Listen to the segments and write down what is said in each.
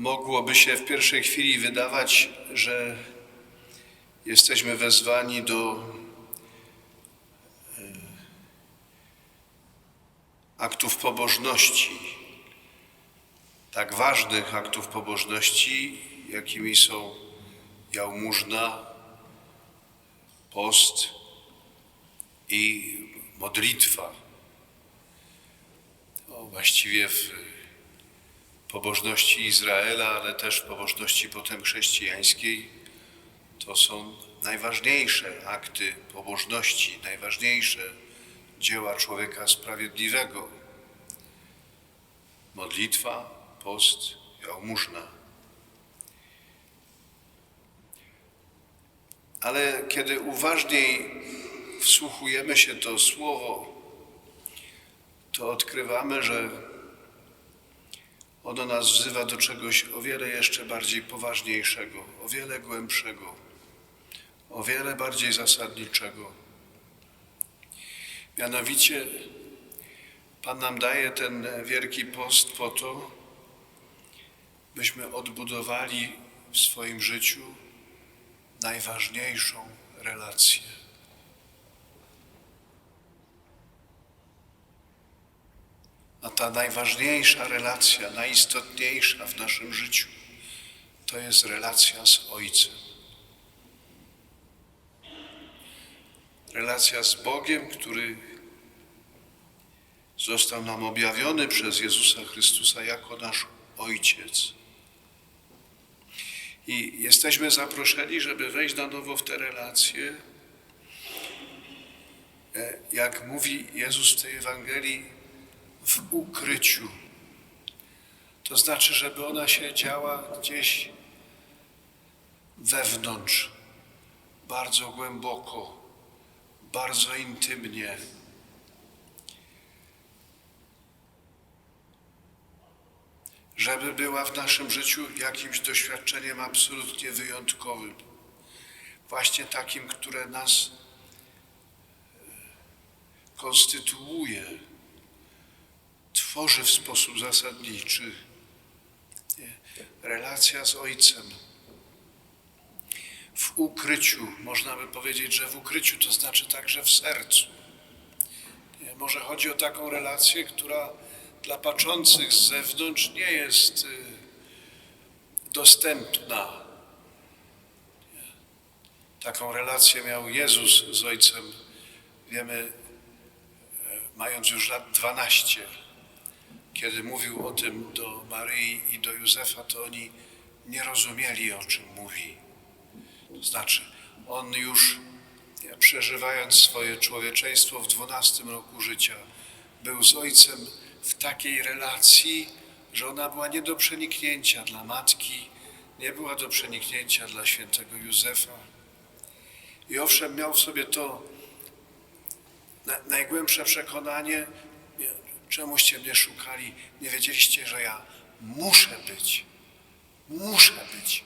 Mogłoby się w pierwszej chwili wydawać, że jesteśmy wezwani do e, aktów pobożności, tak ważnych aktów pobożności, jakimi są jałmużna, post i modlitwa. To właściwie w pobożności Izraela, ale też pobożności potem chrześcijańskiej, to są najważniejsze akty pobożności, najważniejsze dzieła człowieka sprawiedliwego. Modlitwa, post, jałmużna. Ale kiedy uważniej wsłuchujemy się to słowo, to odkrywamy, że ono nas wzywa do czegoś o wiele jeszcze bardziej poważniejszego, o wiele głębszego, o wiele bardziej zasadniczego. Mianowicie Pan nam daje ten wielki post po to, byśmy odbudowali w swoim życiu najważniejszą relację. A ta najważniejsza relacja, najistotniejsza w naszym życiu, to jest relacja z Ojcem. Relacja z Bogiem, który został nam objawiony przez Jezusa Chrystusa jako nasz Ojciec. I jesteśmy zaproszeni, żeby wejść na nowo w te relacje. E, Jak mówi Jezus w tej Ewangelii, w ukryciu. To znaczy, żeby ona się działa gdzieś wewnątrz, bardzo głęboko, bardzo intymnie. Żeby była w naszym życiu jakimś doświadczeniem absolutnie wyjątkowym. Właśnie takim, które nas e, konstytuuje tworzy w sposób zasadniczy. Relacja z Ojcem. W ukryciu, można by powiedzieć, że w ukryciu to znaczy także w sercu. Może chodzi o taką relację, która dla patrzących z zewnątrz nie jest y, dostępna. Taką relację miał Jezus z Ojcem. Wiemy, e, mając już lat 12, kiedy mówił o tym do Maryi i do Józefa, to oni nie rozumieli, o czym mówi. To znaczy, on już przeżywając swoje człowieczeństwo w dwunastym roku życia, był z ojcem w takiej relacji, że ona była nie do przeniknięcia dla matki, nie była do przeniknięcia dla świętego Józefa. I owszem, miał w sobie to na, najgłębsze przekonanie, nie, czemuście mnie szukali, nie wiedzieliście, że ja muszę być, muszę być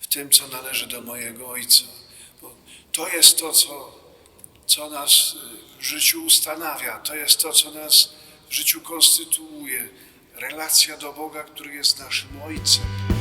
w tym, co należy do mojego Ojca. Bo to jest to, co, co nas y, w życiu ustanawia, to jest to, co nas w życiu konstytuuje. Relacja do Boga, który jest naszym Ojcem.